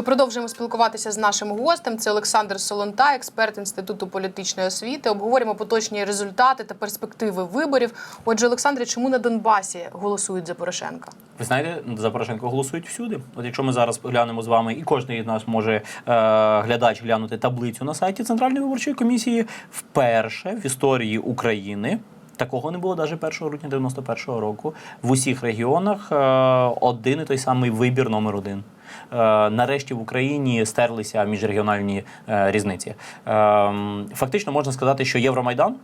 Ми продовжуємо спілкуватися з нашим гостем. Це Олександр Солонта, експерт інституту політичної освіти. Обговоримо поточні результати та перспективи виборів. Отже, Олександре, чому на Донбасі голосують за Порошенка? Ви знаєте, за Порошенко голосують всюди. От якщо ми зараз глянемо з вами, і кожен із нас може е, глядач глянути таблицю на сайті Центральної виборчої комісії, вперше в історії України. Такого не було навіть 1 грудня 91-го року. В усіх регіонах е, один і той самий вибір номер один. Е, нарешті в Україні стерлися міжрегіональні е, різниці. Фактично можна сказати, що Євромайдан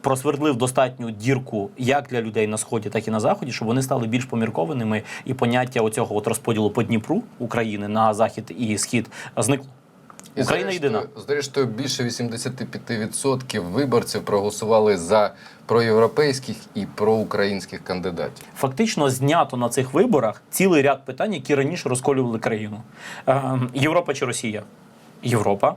просвердлив достатню дірку як для людей на сході, так і на заході, щоб вони стали більш поміркованими, і поняття оцього от розподілу по Дніпру України на захід і схід зникло. І Україна зрештою- єдина. Зрештою, більше 85% виборців проголосували за проєвропейських і проукраїнських кандидатів. Фактично знято на цих виборах цілий ряд питань, які раніше розколювали країну. Ем, Європа чи Росія? Європа.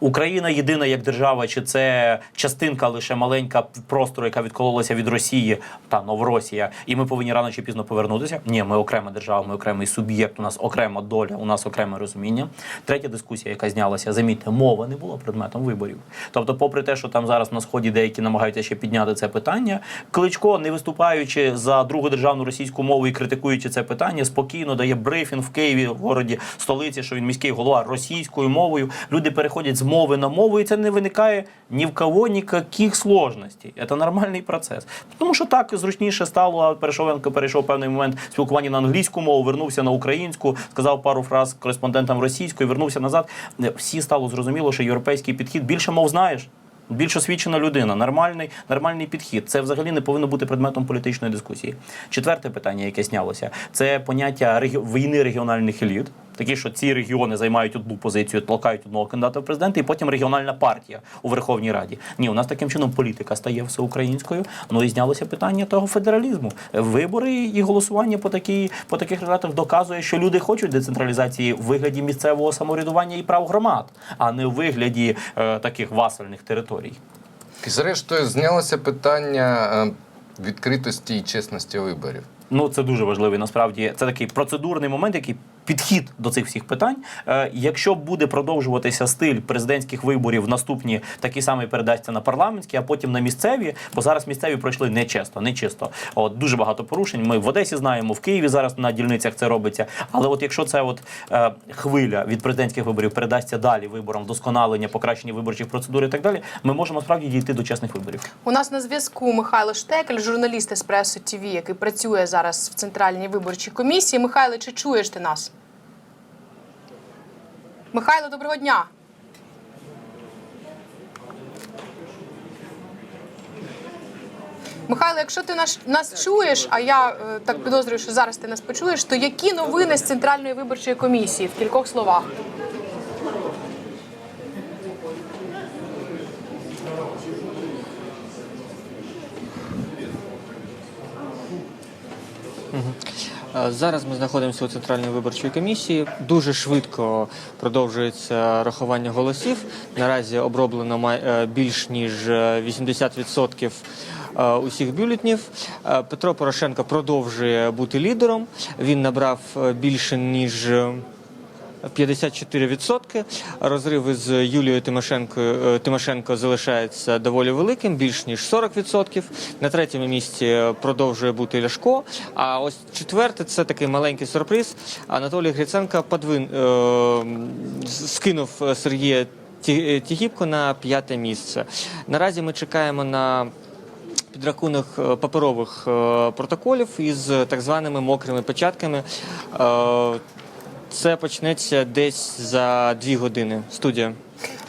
Україна єдина як держава, чи це частинка лише маленька простору, яка відкололася від Росії та Новоросія, і ми повинні рано чи пізно повернутися. Ні, ми окрема держава, ми окремий суб'єкт, у нас окрема доля, у нас окреме розуміння. Третя дискусія, яка знялася, замітьте, мова не була предметом виборів. Тобто, попри те, що там зараз на сході деякі намагаються ще підняти це питання, кличко, не виступаючи за другу державну російську мову і критикуючи це питання, спокійно дає брифінг в Києві, в городі столиці, що він міський голова російською мовою. Люди переходять з мови на мову, і це не виникає ні в кого ніяких сложностей. Це нормальний процес. Тому що так зручніше стало. А Перешовенко перейшов певний момент спілкування на англійську мову, вернувся на українську, сказав пару фраз кореспондентам російською, вернувся назад. Всі стало зрозуміло, що європейський підхід більше мов знаєш. Більш освічена людина, нормальний, нормальний підхід. Це взагалі не повинно бути предметом політичної дискусії. Четверте питання, яке снялося, це поняття війни регіональних еліт. Такі, що ці регіони займають одну позицію, толкають одного кандидата в президенти, і потім регіональна партія у Верховній Раді. Ні, у нас таким чином політика стає всеукраїнською. Ну і знялося питання того федералізму. Вибори і голосування по такі, по таких результатах доказує, що люди хочуть децентралізації в вигляді місцевого самоврядування і прав громад, а не в вигляді е, таких васальних територій. І зрештою, знялося питання е, відкритості і чесності виборів. Ну це дуже важливий. Насправді це такий процедурний момент, який підхід до цих всіх питань. Е, якщо буде продовжуватися стиль президентських виборів, наступні такий самий передасться на парламентські, а потім на місцеві, бо зараз місцеві пройшли нечесно, нечисто. От дуже багато порушень. Ми в Одесі знаємо, в Києві зараз на дільницях це робиться. Але от якщо це от е, хвиля від президентських виборів передасться далі виборам, вдосконалення, покращення виборчих процедур і так далі, ми можемо справді дійти до чесних виборів. У нас на зв'язку Михайло Штекель, журналіст Еспресо ТВ, який працює зараз в центральній виборчій комісії. Михайло, чи чуєш ти нас? Михайло, доброго дня. Михайло, якщо ти нас, нас чуєш, а я е, так підозрюю, що зараз ти нас почуєш, то які новини з центральної виборчої комісії в кількох словах? Е, Зараз ми знаходимося у центральній виборчій комісії. Дуже швидко продовжується рахування голосів. Наразі оброблено е, більш ніж е, 80% е, усіх бюлетнів. Е, Петро Порошенко продовжує бути лідером. Він набрав е, більше ніж. Е, 54%. Розрив із Юлією Тимошенко, е, Тимошенко залишається доволі великим, більш ніж 40%. На третьому місці продовжує бути Ляшко. А ось четверте це такий маленький сюрприз. Анатолій Гриценко подвин, е, скинув Сергія Ті- Тігіпко на п'яте місце. Наразі ми чекаємо на підрахунок е, паперових е, протоколів із так званими мокрими печатками. Це почнеться десь за дві години. Студія.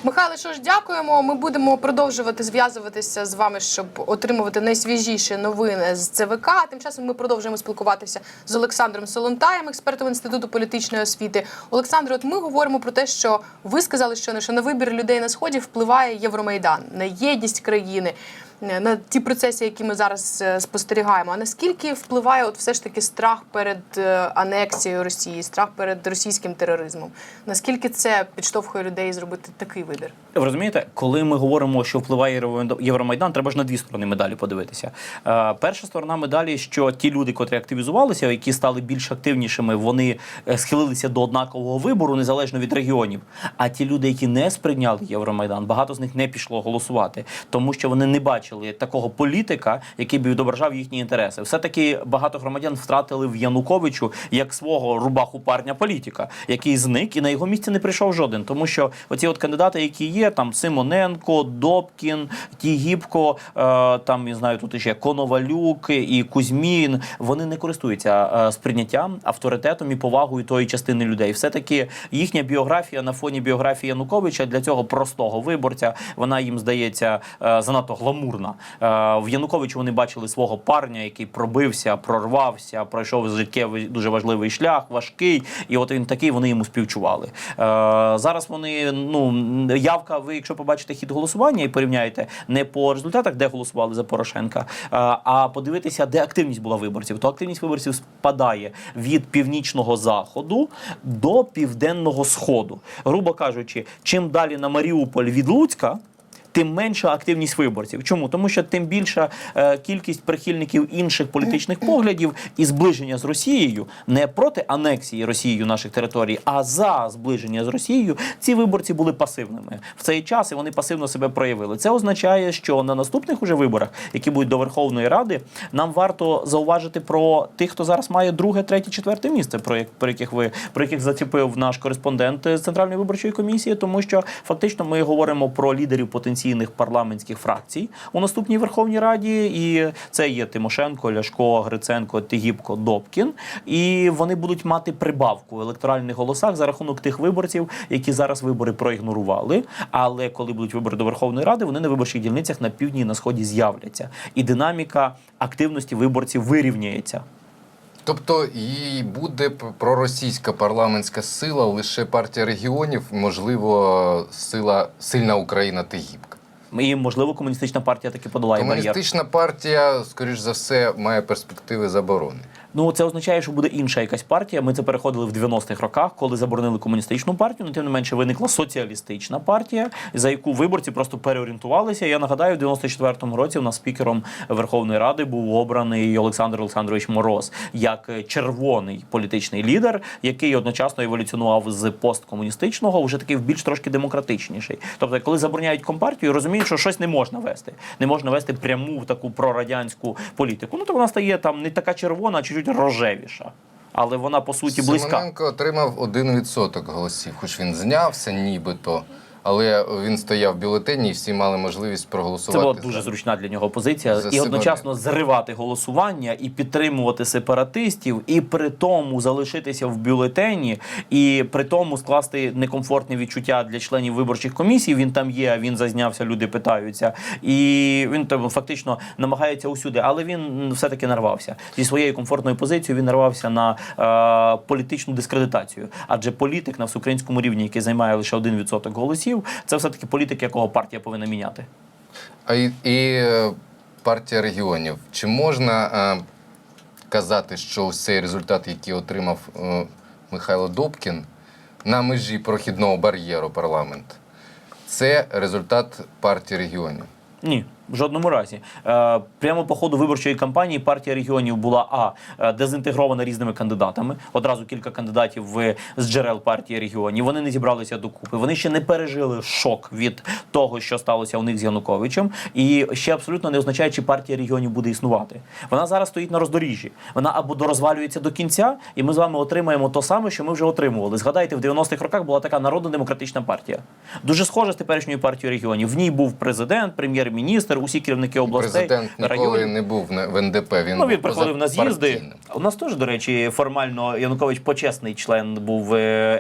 Михайло, що ж, дякуємо. Ми будемо продовжувати зв'язуватися з вами, щоб отримувати найсвіжіші новини з ЦВК. А Тим часом ми продовжуємо спілкуватися з Олександром Солонтаєм, експертом інституту політичної освіти. Олександр, от ми говоримо про те, що ви сказали, що на вибір людей на сході впливає Євромайдан на єдність країни. Е, на ті процеси, які ми зараз е, спостерігаємо. А наскільки впливає от все ж таки страх перед е, анексією Росії, страх перед російським тероризмом? Наскільки це підштовхує людей зробити такий вибір? Ви розумієте, коли ми говоримо, що впливає Євромайдан, треба ж на дві сторони медалі подивитися. Перша сторона медалі, що ті люди, котрі активізувалися, які стали більш активнішими, вони схилилися до однакового вибору незалежно від регіонів. А ті люди, які не сприйняли Євромайдан, багато з них не пішло голосувати, тому що вони не бачили такого політика, який би відображав їхні інтереси. Все таки багато громадян втратили в Януковичу як свого рубаху парня політика, який зник і на його місці не прийшов жоден. Тому що оці от кандидати, які є, там Симоненко, Добкін, Тігіпко, е, там я знаю, тут ще Коновалюк і Кузьмін. Вони не користуються е, сприйняттям, авторитетом і повагою тої частини людей. Все таки їхня біографія на фоні біографії Януковича для цього простого виборця вона їм здається е, занадто гламурна. Е, В Януковичу вони бачили свого парня, який пробився, прорвався, пройшов життєвий дуже важливий шлях, важкий, і от він такий, вони йому співчували. Е, Зараз вони ну явка. Ви, якщо побачите хід голосування і порівняєте не по результатах, де голосували за Порошенка, е, а подивитися, де активність була виборців, то активність виборців спадає від північного заходу до південного сходу. Грубо кажучи, чим далі на Маріуполь від Луцька. Тим менша активність виборців. Чому? Тому що тим більша е, кількість прихильників інших політичних поглядів і зближення з Росією не проти анексії Росією наших територій, а за зближення з Росією. Ці виборці були пасивними в цей час, і вони пасивно себе проявили. Це означає, що на наступних уже виборах, які будуть до Верховної Ради, нам варто зауважити про тих, хто зараз має друге, третє, четверте місце, про як про яких ви про яких заціпив наш кореспондент з центральної виборчої комісії, тому що фактично ми говоримо про лідерів потенційних парламентських фракцій у наступній Верховній Раді, і це є Тимошенко, Ляшко, Гриценко, Тигіпко, Добкін. І вони будуть мати прибавку в електоральних голосах за рахунок тих виборців, які зараз вибори проігнорували. Але коли будуть вибори до Верховної Ради, вони на виборчих дільницях на півдні і на сході з'являться, і динаміка активності виборців вирівняється. Тобто і буде проросійська парламентська сила лише партія регіонів, можливо, сила сильна Україна та гібка. І можливо, комуністична партія таки подолає бар'єр. Комуністична партія, скоріш за все, має перспективи заборони. Ну це означає, що буде інша якась партія. Ми це переходили в 90-х роках, коли заборонили комуністичну партію. Ну тим не менше виникла соціалістична партія, за яку виборці просто переорієнтувалися. Я нагадаю, в 94-му році у нас спікером Верховної Ради був обраний Олександр Олександрович Мороз як червоний політичний лідер, який одночасно еволюціонував з посткомуністичного, вже такий в більш трошки демократичніший. Тобто, коли забороняють компартію, розуміють, що щось не можна вести. Не можна вести пряму таку прорадянську політику. Ну то вона стає там не така червона, а чуть рожевіша. Але вона по суті близька. Семененко отримав 1% голосів, хоч він знявся нібито, але він стояв в бюлетені і всі мали можливість Це проголосувати. була за- дуже зручна для нього позиція, за і одночасно зривати голосування і підтримувати сепаратистів, і при тому залишитися в бюлетені, і при тому скласти некомфортне відчуття для членів виборчих комісій. Він там є, він зазнявся, люди питаються, і він там фактично намагається усюди, але він все таки нарвався зі своєю комфортною позицією. Він нарвався на е, політичну дискредитацію, адже політик на всеукраїнському рівні, який займає лише 1% голосів, це все таки політик, якого партія повинна міняти. А і, і е, партія регіонів. Чи можна е, казати, що цей результат, який отримав е, Михайло Добкін на межі прохідного бар'єру парламент, це результат партії регіонів? Ні, в жодному разі. Е, прямо по ходу виборчої кампанії партія регіонів була а е, дезінтегрована різними кандидатами. Одразу кілька кандидатів з джерел партії регіонів. Вони не зібралися докупи. Вони ще не пережили шок від того, що сталося у них з Януковичем. І ще абсолютно не означає, чи партія регіонів буде існувати. Вона зараз стоїть на роздоріжжі. Вона або дорозвалюється до кінця, і ми з вами отримаємо то саме, що ми вже отримували. Згадайте, в 90-х роках була така народно-демократична партія. Дуже схожа з теперішньою партією регіонів. В ній був президент, прем'єр-міністр, усі керівники областей, Президент ніколи районів. не був в НДП. Він Ну, він приходив на з'їзди. У нас теж, до речі, формально Янукович почесний член був е,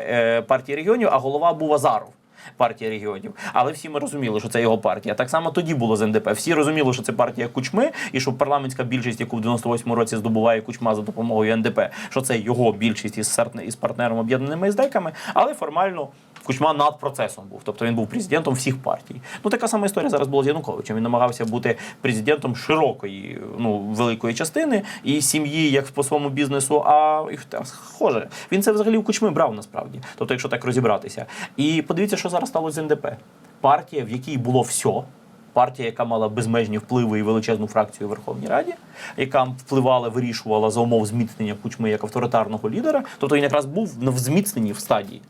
е, партії регіонів, а голова був Азаров. Партія регіонів, але всі ми розуміли, що це його партія. Так само тоді було з НДП. Всі розуміли, що це партія Кучми, і що парламентська більшість, яку в 98-му році здобуває Кучма за допомогою НДП, що це його більшість із партнером об'єднаними іздайками. Але формально Кучма над процесом був. Тобто він був президентом всіх партій. Ну така сама історія зараз була з Януковичем. Він намагався бути президентом широкої, ну великої частини і сім'ї, як по своєму бізнесу. А і та, схоже, він це взагалі у кучми брав насправді. Тобто, якщо так розібратися. І подивіться, що зараз сталося з НДП. Партія, в якій було все. Партія, яка мала безмежні впливи і величезну фракцію у Верховній Раді, яка впливала, вирішувала за умов зміцнення кучми як авторитарного лідера, тобто він якраз був в зміцненні в стадії.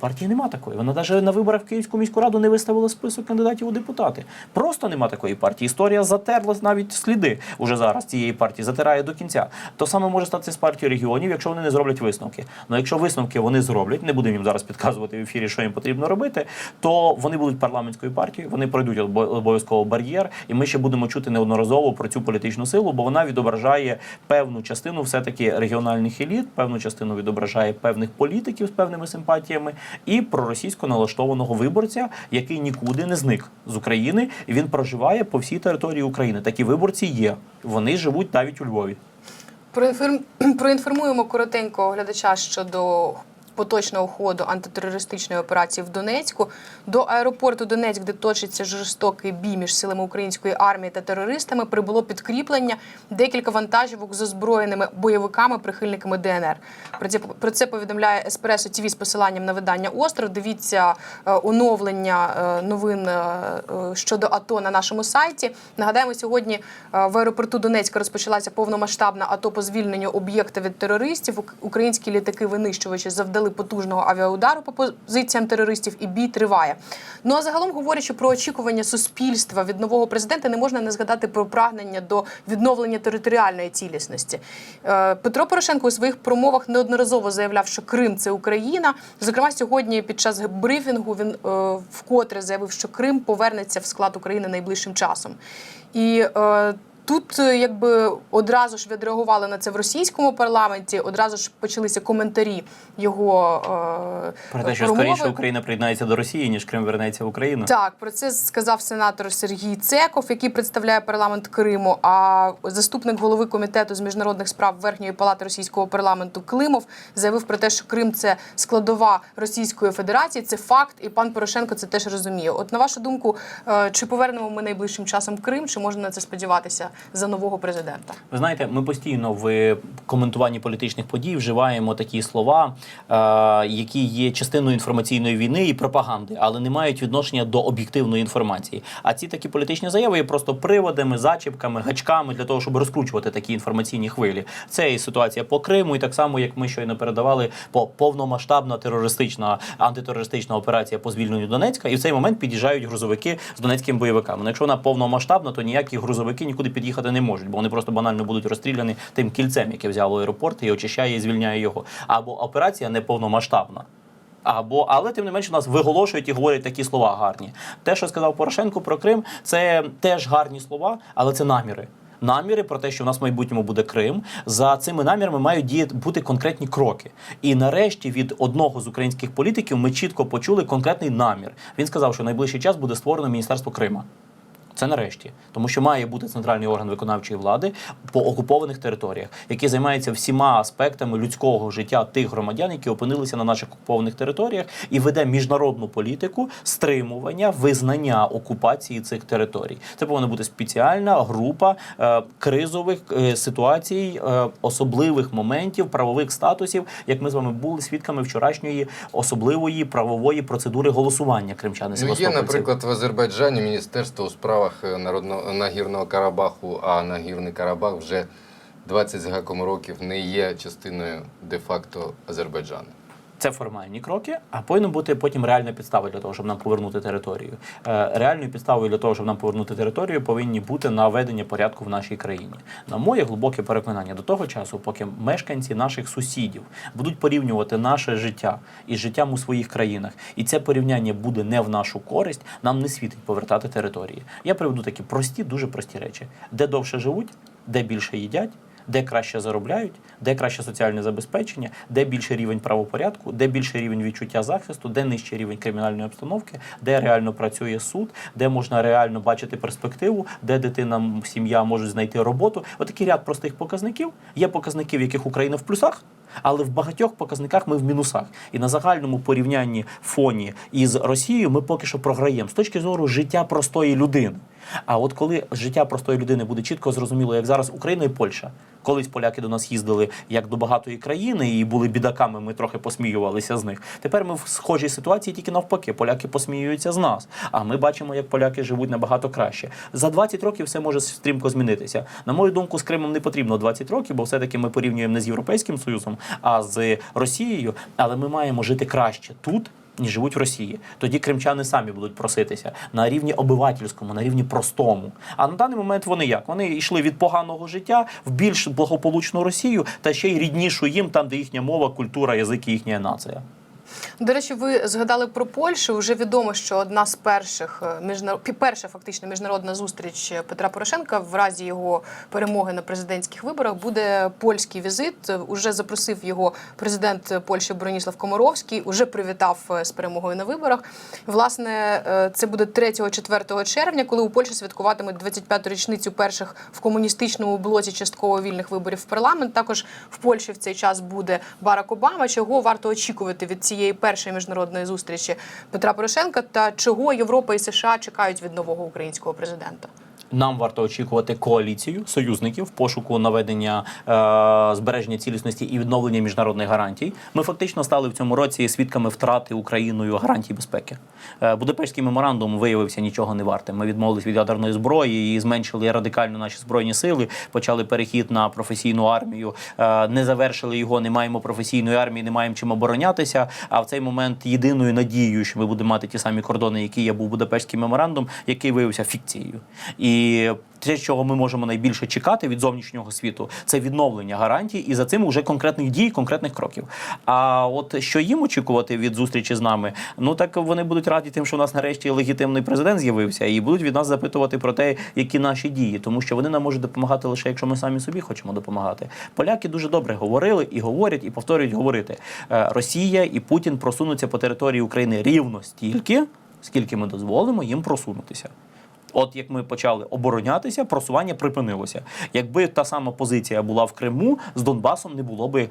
Партії нема такої. Вона навіть на виборах в Київську міську раду не виставила список кандидатів у депутати. Просто нема такої партії. Історія затерла навіть сліди уже зараз цієї партії, затирає до кінця. То саме може статися з партією регіонів, якщо вони не зроблять висновки. Ну якщо висновки вони зроблять, не будемо їм зараз підказувати в ефірі, що їм потрібно робити, то вони будуть парламентською партією, вони пройдуть обо- обов'язково бар'єр, і ми ще будемо чути неодноразово про цю політичну силу, бо вона відображає певну частину все-таки регіональних еліт, певну частину відображає певних політиків з певними симпатіями і проросійсько налаштованого виборця, який нікуди не зник з України, він проживає по всій території України. Такі виборці є. Вони живуть навіть у Львові. Проінформ... Проінформуємо коротенько глядача щодо поточного ходу антитерористичної операції в Донецьку. До аеропорту Донецьк, де точиться жорстокий бій між силами української армії та терористами, прибуло підкріплення декілька вантажівок з озброєними бойовиками, прихильниками ДНР. Про це про це повідомляє Еспресо ТВ з посиланням на видання Остров. Дивіться е, оновлення е, новин е, щодо АТО на нашому сайті. Нагадаємо, сьогодні в аеропорту Донецька розпочалася повномасштабна АТО по звільненню об'єкта від терористів. Українські літаки-винищувачі завдали потужного авіаудару по позиціям терористів, і бій триває. Ну а загалом говорячи про очікування суспільства від нового президента, не можна не згадати про прагнення до відновлення територіальної цілісності. Е, Петро Порошенко у своїх промовах неодноразово заявляв, що Крим це Україна. Зокрема, сьогодні під час брифінгу він е, вкотре заявив, що Крим повернеться в склад України найближчим часом. І е, Тут е, якби одразу ж відреагували на це в російському парламенті, одразу ж почалися коментарі його е, Про те, що промови. скоріше Україна приєднається до Росії, ніж Крим вернеться в Україну. Так, про це сказав сенатор Сергій Цеков, який представляє парламент Криму. А заступник голови комітету з міжнародних справ Верхньої палати російського парламенту Климов заявив про те, що Крим це складова Російської Федерації. Це факт, і пан Порошенко це теж розуміє. От на вашу думку, е, чи повернемо ми найближчим часом Крим, чи можна на це сподіватися за нового президента? Ви знаєте, ми постійно в коментуванні політичних подій вживаємо такі слова, е, які є частиною інформаційної війни і пропаганди, але не мають відношення до об'єктивної інформації. А ці такі політичні заяви є просто приводами, зачіпками, гачками для того, щоб розкручувати такі інформаційні хвилі. Це і ситуація по Криму, і так само, як ми щойно передавали, по повномасштабна терористична антитерористична операція по звільненню Донецька. І в цей момент під'їжджають грузовики з донецькими бойовиками. Ну, якщо вона повномасштабна, то ніякі грузовики нікуди під'їхати не можуть, бо вони просто банально будуть розстріляні тим кільцем, яке взяло аеропорт і очищає і звільняє його. Або операція не повномасштабна. Або, але тим не менше нас виголошують і говорять такі слова гарні. Те, що сказав Порошенко про Крим, це теж гарні слова, але це наміри. Наміри про те, що в нас в майбутньому буде Крим. За цими намірами мають діяти бути конкретні кроки. І нарешті від одного з українських політиків ми чітко почули конкретний намір. Він сказав, що в найближчий час буде створено міністерство Крима. Це нарешті, тому що має бути центральний орган виконавчої влади по окупованих територіях, який займається всіма аспектами людського життя тих громадян, які опинилися на наших окупованих територіях, і веде міжнародну політику стримування визнання окупації цих територій. Це повинна бути спеціальна група е, кризових е, ситуацій, е, особливих моментів, правових статусів, як ми з вами були свідками вчорашньої особливої правової процедури голосування кримчани Ну, є, наприклад, в Азербайджані Міністерство у справах е, народного нагірного Карабаху, а Нагірний Карабах вже 20 з гаком років не є частиною де-факто Азербайджану. Це формальні кроки, а повинна бути потім реальна підстава для того, щоб нам повернути територію. Е, Реальною підставою для того, щоб нам повернути територію, повинні бути наведення порядку в нашій країні. На моє глибоке переконання до того часу, поки мешканці наших сусідів будуть порівнювати наше життя із життям у своїх країнах, і це порівняння буде не в нашу користь, нам не світить повертати території. Я приведу такі прості, дуже прості речі: де довше живуть, де більше їдять де краще заробляють, де краще соціальне забезпечення, де більший рівень правопорядку, де більший рівень відчуття захисту, де нижчий рівень кримінальної обстановки, де реально працює суд, де можна реально бачити перспективу, де дитина, сім'я можуть знайти роботу. Отакий ряд простих показників. Є показники, в яких Україна в плюсах. Але в багатьох показниках ми в мінусах. І на загальному порівнянні фоні із Росією ми поки що програємо з точки зору життя простої людини. А от коли життя простої людини буде чітко зрозуміло, як зараз Україна і Польща. Колись поляки до нас їздили як до багатої країни і були бідаками. Ми трохи посміювалися з них. Тепер ми в схожій ситуації тільки навпаки. Поляки посміюються з нас. А ми бачимо, як поляки живуть набагато краще. За 20 років все може стрімко змінитися. На мою думку, з Кримом не потрібно 20 років, бо все-таки ми порівнюємо не з Європейським Союзом, а з Росією. Але ми маємо жити краще тут. Ніж живуть в Росії, тоді кримчани самі будуть проситися на рівні обивательському, на рівні простому. А на даний момент вони як? Вони йшли від поганого життя в більш благополучну Росію та ще й ріднішу їм, там де їхня мова, культура, язик їхня нація. До речі, ви згадали про Польщу. Вже відомо, що одна з перших е, міжнарод... перша фактично міжнародна зустріч Петра Порошенка в разі його перемоги на президентських виборах буде польський візит. Уже запросив його президент Польщі Броніслав Комаровський. Уже привітав е, з перемогою на виборах. Власне, е, це буде 3-4 червня, коли у Польщі святкуватимуть 25-ту річницю перших в комуністичному блоці частково вільних виборів в парламент. Також в Польщі в цей час буде Барак Обама. Чого варто очікувати від цієї першої міжнародної зустрічі Петра Порошенка та чого Європа і США чекають від нового українського президента? Нам варто очікувати коаліцію союзників в пошуку наведення е, збереження цілісності і відновлення міжнародних гарантій. Ми фактично стали в цьому році свідками втрати Україною гарантій безпеки. Е, Будапештський меморандум виявився нічого не вартим. Ми відмовились від ядерної зброї і зменшили радикально наші збройні сили. Почали перехід на професійну армію. Е, не завершили його. Не маємо професійної армії, не маємо чим оборонятися. А в цей момент єдиною надією, що ми будемо мати ті самі кордони, які є був Будапештський меморандум, який виявився фікцією. І те, чого ми можемо найбільше чекати від зовнішнього світу, це відновлення гарантій, і за цим вже конкретних дій, конкретних кроків. А от що їм очікувати від зустрічі з нами, ну так вони будуть раді тим, що у нас нарешті легітимний президент з'явився, і будуть від нас запитувати про те, які наші дії, тому що вони нам можуть допомагати лише якщо ми самі собі хочемо допомагати. Поляки дуже добре говорили і говорять, і повторюють говорити. Е, Росія і Путін просунуться по території України рівно стільки, скільки ми дозволимо їм просунутися. От як ми почали оборонятися, просування припинилося. Якби та сама позиція була в Криму, з Донбасом не було би е,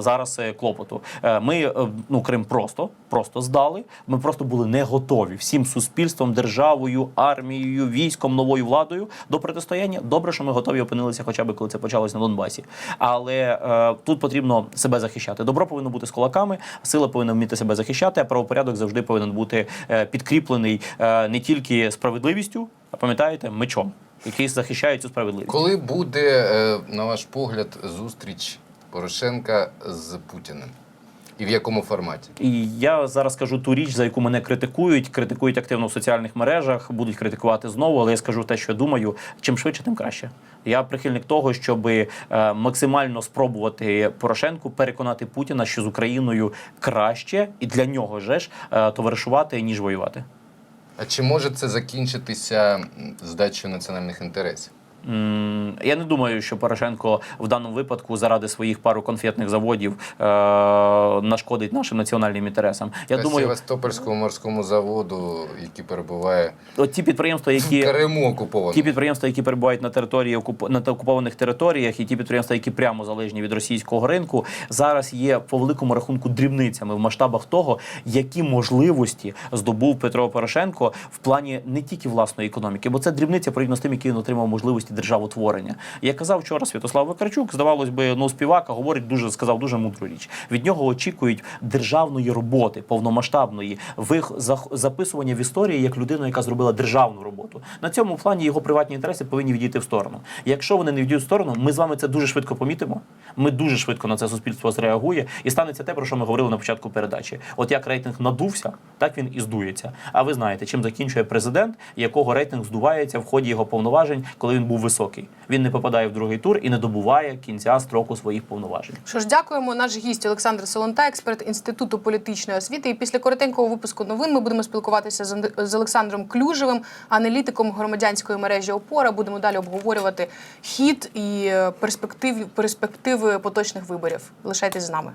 зараз е, клопоту. Е, ми е, ну Крим просто, просто здали. Ми просто були не готові всім суспільством, державою, армією, військом, новою владою до протистояння. Добре, що ми готові опинилися, хоча б коли це почалось на Донбасі. Але е, тут потрібно себе захищати. Добро повинно бути з кулаками, сила повинна вміти себе захищати, а правопорядок завжди повинен бути е, підкріплений е, не тільки справедливістю, пам'ятаєте, мечом, який захищає цю справедливість. Коли буде, е, на ваш погляд, зустріч Порошенка з Путіним? І в якому форматі? І я зараз скажу ту річ, за яку мене критикують, критикують активно в соціальних мережах, будуть критикувати знову, але я скажу те, що думаю. Чим швидше, тим краще. Я прихильник того, щоб е, максимально спробувати Порошенку переконати Путіна, що з Україною краще і для нього же ж е, товаришувати ніж воювати. А чи може це закінчитися здачею національних інтересів? Я не думаю, що Порошенко в даному випадку заради своїх пару конфетних заводів е, нашкодить нашим національним інтересам. Я Та думаю, Севастопольському морському заводу, який перебуває от ті підприємства, які Криму Ті підприємства, які перебувають на території окуп... на окупованих територіях, і ті підприємства, які прямо залежні від російського ринку, зараз є по великому рахунку дрібницями в масштабах того, які можливості здобув Петро Порошенко в плані не тільки власної економіки, бо це дрібниця порівняно з тим, які він отримав можливості державотворення. Як казав вчора Святослав Вакарчук, здавалось би, ну співак, а говорить дуже сказав дуже мудру річ. Від нього очікують державної роботи, повномасштабної, вих записування в історії як людину, яка зробила державну роботу. На цьому плані його приватні інтереси повинні відійти в сторону. Якщо вони не відійдуть в сторону, ми з вами це дуже швидко помітимо. Ми дуже швидко на це суспільство зреагує, і станеться те, про що ми говорили на початку передачі. От як рейтинг надувся, так він і здується. А ви знаєте, чим закінчує президент, якого рейтинг здувається в ході його повноважень, коли він був високий. Він не попадає в другий тур і не добуває кінця строку своїх повноважень. Що ж, дякуємо. Наш гість Олександр Солонтай, експерт інституту політичної освіти. І після коротенького випуску новин ми будемо спілкуватися з Олександром Клюжевим, аналітиком громадянської мережі Опора. Будемо далі обговорювати хід і е, перспектив, перспективи поточних виборів. Лишайтесь з нами.